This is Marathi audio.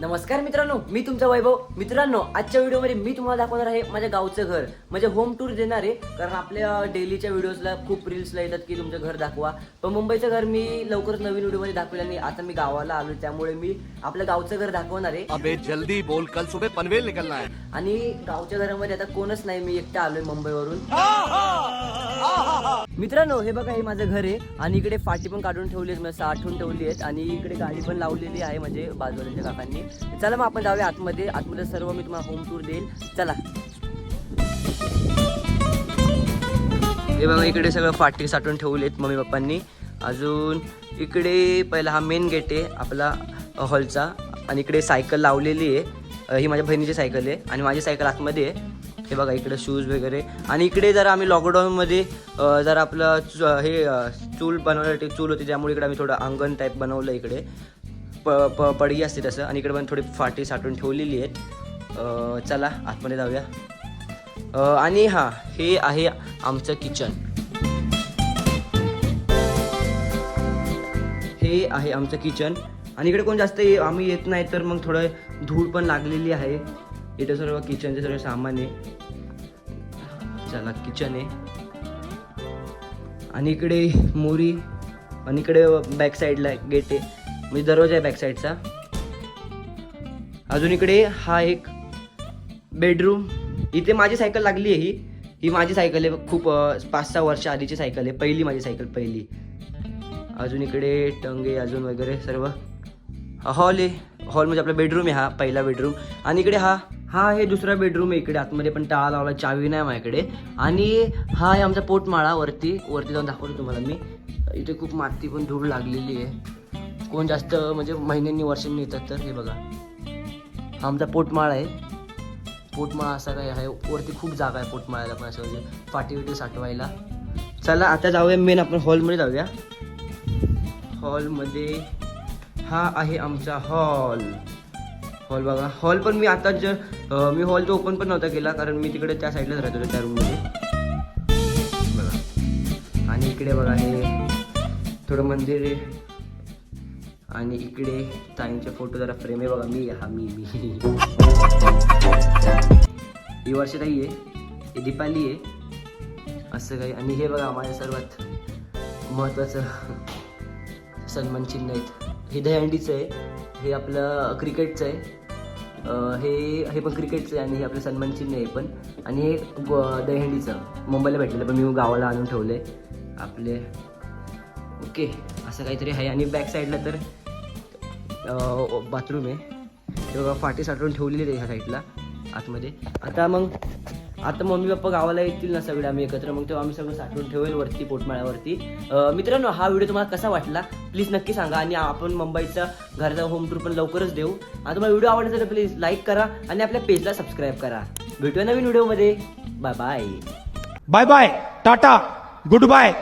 नमस्कार मित्रांनो मी तुमचा वैभव. मित्रांनो आजच्या व्हिडिओमध्ये मी तुम्हाला दाखवणार आहे माझ्या गावचं घर. म्हणजे होम टूर देणार आहे कारण आपल्या डेलीच्या व्हिडिओजला खूप रील्सला येतात की तुमचं घर दाखवा. पण मुंबईचं घर मी लवकरच नवीन व्हिडिओमध्ये दाखवेल आणि आता मी गावाला आलो त्यामुळे मी आपल्या गावचं घर दाखवणार आहे. अबे जल्दी बोल. कल सुबह पनवेल निकलना है. आणि गावच्या घरामध्ये आता कोणच नाही मी एकटा आलोय मुंबईवरून. मित्रांनो हे बघा हे माझं घर आहे. आणि इकडे फाटी पण काढून ठेवली आहेत म्हणजे साठवून ठेवली आहेत. आणि इकडे गाडी पण लावलेली आहे म्हणजे बाजूच्या काकांनी. चला मग आपण जाऊया आतमध्ये. आतमध्ये सर्व मी तुम्हाला होम टूर देईल. चला. हे बघा इकडे सगळं फाटी साठवून ठेवलेत मम्मी पप्पांनी. अजून इकडे पहिला हा मेन गेट आहे आपला हॉलचा आणि इकडे सायकल लावलेली आहे. ही माझ्या बहिणीची सायकल आहे आणि माझी सायकल आतमध्ये आहे. हे बघा इकडे शूज वगैरे. आणि इकडे जरा आम्ही लॉकडाऊनमध्ये जरा आपलं हे चूल बनवण्यासाठी चूल होती त्यामुळे इकडे आम्ही थोडं अंगण टाईप बनवलं इकडे. प प पडगी असते तसं. आणि इकडे पण थोडी फाटी साठवून ठेवलेली आहेत. चला आतमध्ये जाऊया. आणि हां हे आहे आमचं किचन. हे आहे आमचं किचन. आणि इकडे कोण जास्त ये- आम्ही येत नाही तर मग थोडं धूळ पण लागलेली आहे. इथे सर्व किचनचे सर्व सामान आहे. चला किचन आहे. आणि इकडे मोरी आणि इकडे बॅक साईडला गेट आहे. म्हणजे दरवाजा आहे बॅक साईडचा अजून इकडे हा एक बेडरूम इथे माझी सायकल लागली आहे ही. ही माझी सायकल आहे. खूप पाच सहा वर्ष आधीची सायकल आहे. पहिली माझी सायकल पहिली. अजून इकडे टंगे अजून वगैरे सर्व. हॉल आहे. हॉल म्हणजे आपला बेडरूम आहे हा पहिला बेडरूम आणि इकडे हा हा हे दुसरा बेडरूम आहे इकडे. आतमध्ये पण टाळा लावला चावी नाही माझ्याकडे. आणि हा आहे आमचा पोटमाळा. वरती वरती जाऊन दाखवतो तुम्हाला मी. इथे खूप माती पण धूळ लागलेली आहे. कोण जास्त म्हणजे महिन्यांनी वर्षांनी येतात तर हे बघा. हा आमचा पोटमाळ आहे. पोटमाळा असा काय आहे वरती खूप जागा आहे पोटमाळ्याला पण असं म्हणजे फाटी साठवायला. चला आता जाऊया मेन आपण हॉलमध्ये जाऊया. हॉलमध्ये हा आहे आमचा हॉल हॉल बघा. हॉल पण मी आता ज मी हॉल तो ओपन पण नव्हता केला कारण मी तिकडे त्या साईडलाच राहतो त्या रूममध्ये बघा. आणि इकडे बघा हे थोडं मंदिर आणि इकडे ताईंचे फोटो जरा फ्रेम आहे बघा. मी हा मी मी. ही वर्षताई आहे. ही दीपाली आहे. असं काही. आणि हे बघा माझ्या सर्वात महत्त्वाचं सन्मान चिन्ह आहेत. हे दहीहंडीचं आहे. हे आपलं क्रिकेटचं आहे. हे हे पण क्रिकेटचं आहे आणि हे आपलं सन्मान चिन्ह आहे पण. आणि हे ग- दहीहंडीचं. मुंबईला भेटलेलं पण मी गावाला आणून ठेवलं आहे आपले. ओके. असं काहीतरी आहे. आणि बॅक साईडला तर बाथरूम आहे. ते फाटी साठवून ठेवलेली आहे ह्या साईडला आतमध्ये. आता मग आता मम्मी पप्पा गावाला येतील ना सगळे आम्ही एकत्र मग तेव्हा आम्ही सगळं साठवून ठेवेल वरती पोटमाळ्यावरती. मित्रांनो हा व्हिडिओ तुम्हाला कसा वाटला? प्लीज नक्की सांगा आणि आपण मुंबईचा घरचा होम टूर पण लवकरच देऊ. आणि तुम्हाला व्हिडिओ आवडला तर प्लीज लाईक करा आणि आपल्या पेजला सबस्क्राईब करा. भेटूया नवीन व्हिडिओमध्ये. Bye bye bye bye tata good bye